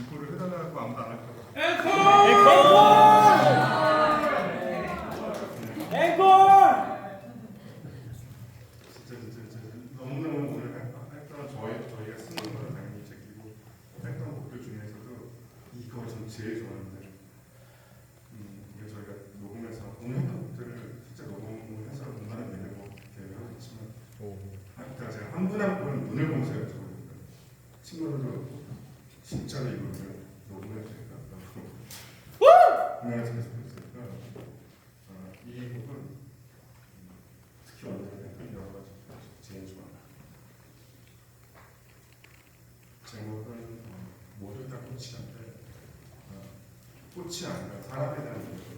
이거를 해달라고 아무도 안 할까 봐. 진짜 진짜 진짜 너무너무 오늘 할- 했던 저희 저희가 쓰는 거는 당연히 제끼고 했던 곡들 중에서도 이거 전 제일 좋아하는데 음 이게 저희가 녹음해서 오늘 했던 곡들을 진짜 녹음해서 얼마나 내려고 계획을 하겠지만 하여튼 제가 한 분 한 분 눈을 보면서 여쭤보니까 친구들도 진짜로 이거를 녹음해도 될까? 라고 계속 했으니까 아, 이 곡은 특히 했던 여러 가지 제일 좋아요. 제목은 어, 모두 다 꽃이 한데 어, 꽃이 아니라 사람에 대한 얘기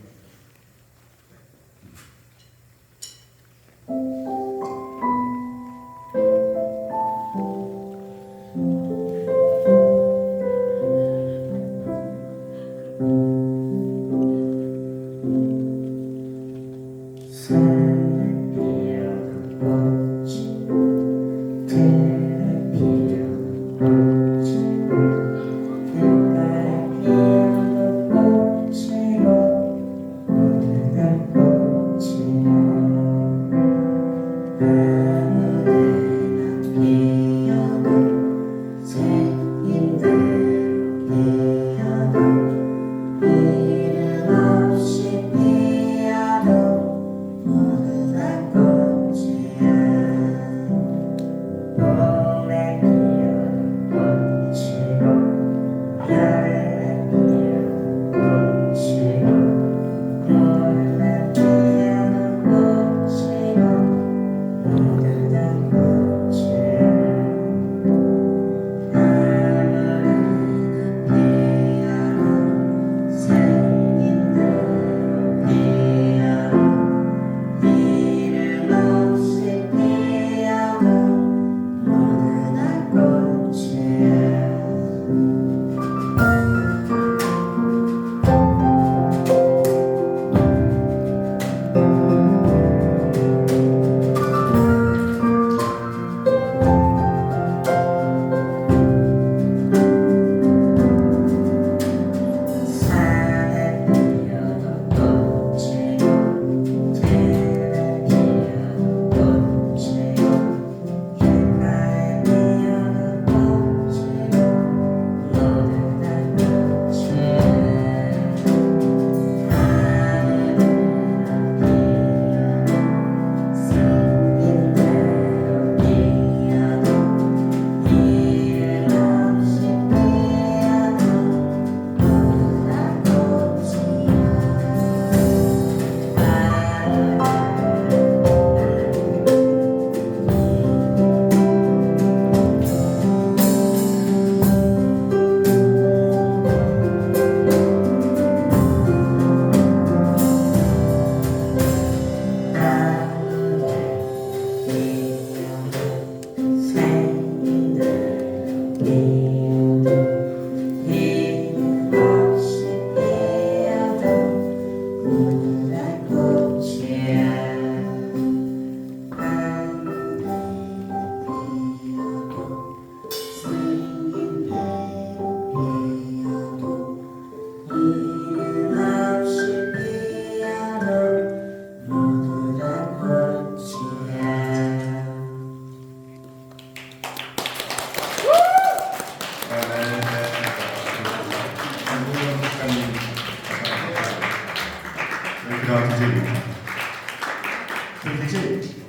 Yeah. দেখেছেন